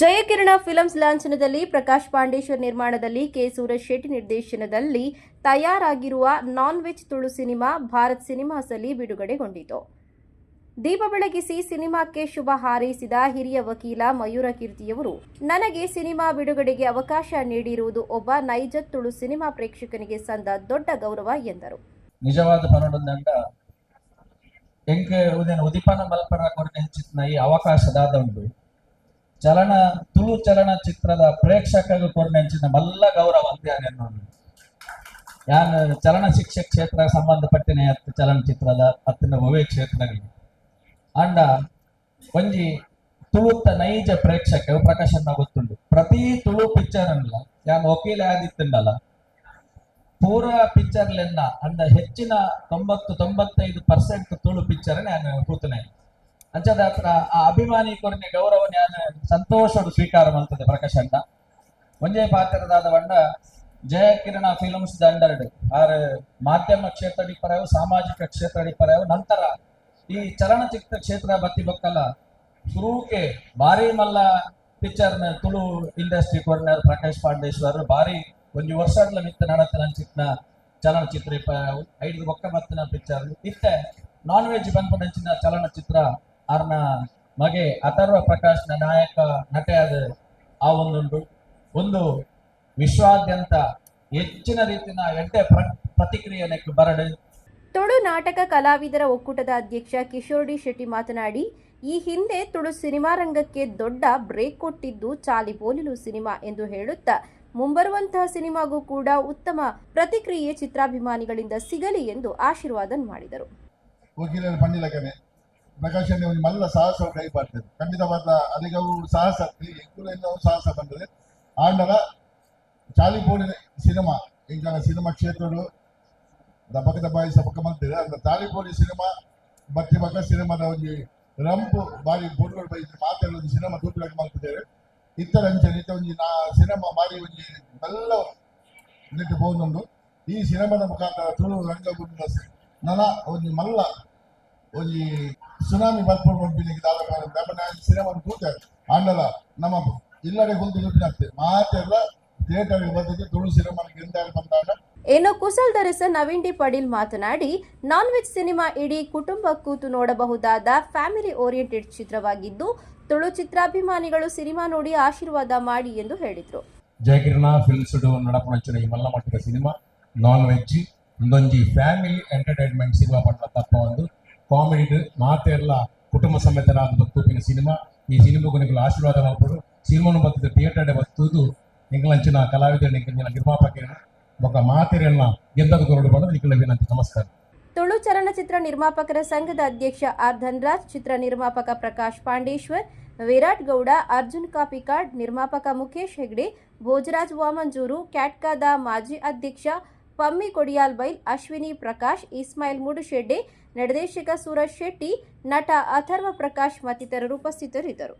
ಜಯಕಿರಣ films ಲಾಂಛನದಲ್ಲಿ ಪ್ರಕಾಶ್ ಪಾಂಡೇಶ್ವರ್ ನಿರ್ಮಾಣದಲ್ಲಿ K Suraj Shetty ನಿರ್ದೇಶನದಲ್ಲಿ ತಯಾರಾಗಿರುವ non veg Tulu cinema Bharat ಸಿನಿಮಾಸಲ್ಲಿ ಬಿಡುಗಡೆಗೊಂಡಿತು. ದೀಪ ಬೆಳಗಿಸಿ ಸಿನಿಮಾಕ್ಕೆ ಶುಭ ಹಾರೈಸಿದ ಹಿರಿಯ ವಕೀಲ ಮಯೂರ ಕೀರ್ತಿಯವರು, ನನಗೆ ಸಿನಿಮಾ ಬಿಡುಗಡೆಗೆ ಅವಕಾಶ ನೀಡಿರುವುದು ಒಬ್ಬ ನೈಜ ತುಳು ಸಿನಿಮಾ ಪ್ರೇಕ್ಷಕನಿಗೆ ಸಂದ ದೊಡ್ಡ ಗೌರವ ಎಂದರು. ನಿಜವಾದ ಉದಿಪನ ಮಲ್ಪನ ಉಂಡು ಚಲನ, ತುಳು ಚಲನಚಿತ್ರದ ಪ್ರೇಕ್ಷಕರು ಕೊರನೆಂಚಿನ ಮಲ್ಲ ಗೌರವ ಅಂತ ನಾನು ಯಾನ್ ಚಲನ ಶಿಕ್ಷೆ ಕ್ಷೇತ್ರ ಸಂಬಂಧಪಟ್ಟಿನ ಹತ್ತು ಚಲನಚಿತ್ರದ ಹತ್ತಿನ ಒವೆ ಕ್ಷೇತ್ರಗಳು? ಅಂಡ ಒಂಜಿ ತುಳುತ್ತ ನೈಜ ಪ್ರೇಕ್ಷಕ ಪ್ರಕಾಶನ ಗೊತ್ತುಂಡು ಪ್ರತಿ ತುಳು ಪಿಕ್ಚರ್ ಅನ್ಲ ಯಾನ್ ವಕೀಲ ಆದಿತ್ತುಂಡಲ್ಲ ಪೂರ ಪಿಕ್ಚರ್ಲೆನ್ನ ಅಂದ ಹೆಚ್ಚಿನ ತೊಂಬತ್ತು ತೊಂಬತ್ತೈದು ಪರ್ಸೆಂಟ್ ತುಳು ಪಿಕ್ಚರ್ ನಾನು ಕೂತನೆ ಅಂಚದ ಹತ್ರ ಆ ಅಭಿಮಾನಿ ಕೊರನೆ ಗೌರವ ನಾನು ಸಂತೋಷಡು ಸ್ವೀಕಾರ ಮಾಡ್ತದೆ ಪ್ರಕಾಶ್ ಅಂತ. ಒಂದೇ ಪಾತ್ರದಾದ ಬಂಡ ಜಯಕಿರಣ ಫಿಲ್ಮ್ಸ್ ದಂಡರ್ಡ್ ಆರ್ ಮಾಧ್ಯಮ ಕ್ಷೇತ್ರ ಪರವು ಸಾಮಾಜಿಕ ಕ್ಷೇತ್ರ ಪರವು ನಂತರ ಈ ಚಲನಚಿತ್ರ ಕ್ಷೇತ್ರ ಬತ್ತಿ ಬಕ್ಕಲ್ಲ ಶುರುಕೆ ಭಾರಿ ಮಲ್ಲ ಪಿಕ್ಚರ್ ತುಳು ಇಂಡಸ್ಟ್ರಿ ಕೊರ್ನರ್ ಪ್ರಕಾಶ್ ಪಾಂಡೇಶ್ವರ್, ಭಾರಿ ಒಂದು ವರ್ಷಗಳ ಮಿತ್ತ ನಡತನಂಚಿತ್ನ ಚಲನಚಿತ್ರ ಇಪ್ಪ- ಐದು ಬೊಕ್ಕ ಮತ್ತಿನ ಪಿಕ್ಚರ್. ಇತ್ತೆ ನಾನ್ ವೆಜ್ ಬಂದ್ಪಡಂಚಿನ ಚಲನಚಿತ್ರ ಆರ್ನ ಮಗೆ ಅಥರ್ವ ಪ್ರಕಾಶ್ನ ನಾಯಕ ನಟೆಯಾದ ಆ ಒಂದುಂಟು. ಒಂದು ವಿಶ್ವಾದ್ಯಂತ ಹೆಚ್ಚಿನ ರೀತಿಯ ಎಡ್ಡೆ ಪ್ರ ಪ್ರತಿಕ್ರಿಯೆ ಬರಡು. ತುಳು ನಾಟಕ ಕಲಾವಿದರ ಒಕ್ಕೂಟದ ಅಧ್ಯಕ್ಷ ಕಿಶೋರ್ ಡಿ ಶೆಟ್ಟಿ ಮಾತನಾಡಿ ಈ ಹಿಂದೆ ತುಳು ಸಿನಿಮಾ ರಂಗಕ್ಕೆ ದೊಡ್ಡ ಬ್ರೇಕ್ ಕೊಟ್ಟಿದ್ದು ಚಾಲಿ ಪೋಲಿಲು ಸಿನಿಮಾ ಎಂದು ಹೇಳುತ್ತಾ ಮುಂಬರುವಂತಹ ಸಿನಿಮಾಗೂ ಕೂಡ ಉತ್ತಮ ಪ್ರತಿಕ್ರಿಯೆ ಚಿತ್ರಾಭಿಮಾನಿಗಳಿಂದ ಸಿಗಲಿ ಎಂದು ಆಶೀರ್ವಾದ ಮಾಡಿದರು. ಪ್ರಕಾಶ್ ಒಂದು ಮಲ್ಲ ಸಾಹಸ ಕೈ ಬರ್ತದೆ. ಖಂಡಿತವಾದ ಅದಕ್ಕೆ ಅವರು ಸಾಹಸ ಸಾಹಸ ಬಂದದೆ ಆಂಡಲ ಚಾಲಿಪೋಡಿನ ಸಿನಿಮಾ ಈಗ ಸಿನಿಮಾ ಕ್ಷೇತ್ರಗಳು ದಪಕ ದಬಾಯಿ ಸಪಕ ಮಂತಿದೆ ಅಂದ ತಾಲಿಪೋಡಿ ಸಿನಿಮಾ, ಬತ್ತಿ ಬಕ ಸಿನಿಮಾದ ಒಂದು ರಂಪು, ಬಾರಿ ಬೋರ್ಗಳು ಬೈದು ಮಾತಾಡೋದು ಸಿನಿಮಾ ತೂಪಿಲಾಗಿ ಮಾಡ್ತಿದ್ದೇವೆ ಇತರ ಅಂಚನೆ ಇತ್ತ ಒಂದು ನಾ, ಸಿನಿಮಾ ಮಾರಿ ಒಂದು ಮೆಲ್ಲ ನೆಟ್ಟು ಈ ಸಿನಿಮಾದ ಮುಖಾಂತರ ತುಳು ರಂಗಭೂಮಿ ನನ್ನ ಒಂದು ಮಲ್ಲ ಒಂದು ಸುನಾಮಿ ಬರ್ಕೊಂಡು ಬಂದಿನಿಗೆ ದಾದ ನಾನು ಸಿನಿಮಾ ತೂತ ಅಣ್ಣಲ್ಲ ನಮ್ಮ ಇಲ್ಲಡೆ ಕುಂತು ಅಂತೆ ಮಾತೆಲ್ಲ ಥಿಯೇಟರ್ಗೆ ಬಂದಿದ್ದು ತುಳು ಸಿನಿಮಾ ಗೆಂದಾಡಿ ಬಂದಾಗ. ಇನ್ನು ಕುಸಲ್ ದರಸ ನವೀನ್ ಡಿ ಪಡೀಲ್ ಮಾತನಾಡಿ ನಾನ್ ವೆಜ್ ಸಿನಿಮಾ ಇಡೀ ಕುಟುಂಬ ಕೂತು ನೋಡಬಹುದಾದ ಫ್ಯಾಮಿಲಿ ಓರಿಯೆಂಟೆಡ್ ಚಿತ್ರವಾಗಿದ್ದು ತುಳು ಚಿತ್ರಾಭಿಮಾನಿಗಳು ಸಿನಿಮಾ ನೋಡಿ ಆಶೀರ್ವಾದ ಮಾಡಿ ಎಂದು ಹೇಳಿದರು. ಜಯಕಿರಣ ಫಿಲ್ಮ್ಸ್ ನಡಪಣ ಈ ಮಲ್ಲ ಮಟ್ಟದ ಸಿನಿಮಾ ನಾನ್ ವೆಜ್ ಒಂದೊಂದು ಫ್ಯಾಮಿಲಿ ಎಂಟರ್ಟೈನ್ಮೆಂಟ್ ಸಿನಿಮಾ ಪಟ್ಟ ತಪ್ಪ ಒಂದು. ಕಾಮಿಡಿ ಮಾತೆಲ್ಲ ಕುಟುಂಬ ಸಮೇತರಾದ ಬತ್ತೂಪಿನ ಸಿನಿಮಾ, ಈ ಸಿನಿಮಾಗೂ ನಿಮಗೆ ಆಶೀರ್ವಾದ ಮಾಡ್ಬೋದು. ಸಿನಿಮಾನು ಬರ್ತದೆ ಥಿಯೇಟರ್ ಬರ್ತುದು ನಿಂಗಳಂಚಿನ ಕಲಾವಿದರು ನಿಂಗಳ ನಿರ್ಮಾಪಕ ಒಬ್ಬ ಮಾತೆರೆಲ್ಲ ಗೆದ್ದದ ಕೊರಡು ಬಂದು ನಿಖಿಲ ವಿನಂತಿ ನಮಸ್ಕಾರ. ತುಳು ಚಲನಚಿತ್ರ ನಿರ್ಮಾಪಕರ ಸಂಘದ ಅಧ್ಯಕ್ಷ ಆರ್ ಧನ್ರಾಜ್ ಚಿತ್ರ ನಿರ್ಮಾಪಕ ಪ್ರಕಾಶ್ ಪಾಂಡೇಶ್ವರ್, ವಿರಾಟ್ ಗೌಡ, ಅರ್ಜುನ್ ಕಾಪಿಕಾಡ್, ನಿರ್ಮಾಪಕ ಮುಖೇಶ್ ಹೆಗ್ಡೆ, ಭೋಜರಾಜ್ ವಾಮಂಜೂರು ಕ್ಯಾಟ್ಕಾದ ಮಾಜಿ ಅಧ್ಯಕ್ಷ ಪಮ್ಮಿ ಕೊಡಿಯಾಲ್ ಬೈಲ್, ಅಶ್ವಿನಿ ಪ್ರಕಾಶ್, ಇಸ್ಮಾಯಿಲ್ ಮುಡುಶೆಡ್ಡೆ ನಿರ್ದೇಶಕ ಸೂರಜ್ ಶೆಟ್ಟಿ, ನಟ ಅಥರ್ವ ಪ್ರಕಾಶ್ ಮತ್ತಿತರರು ಉಪಸ್ಥಿತರಿದ್ದರು.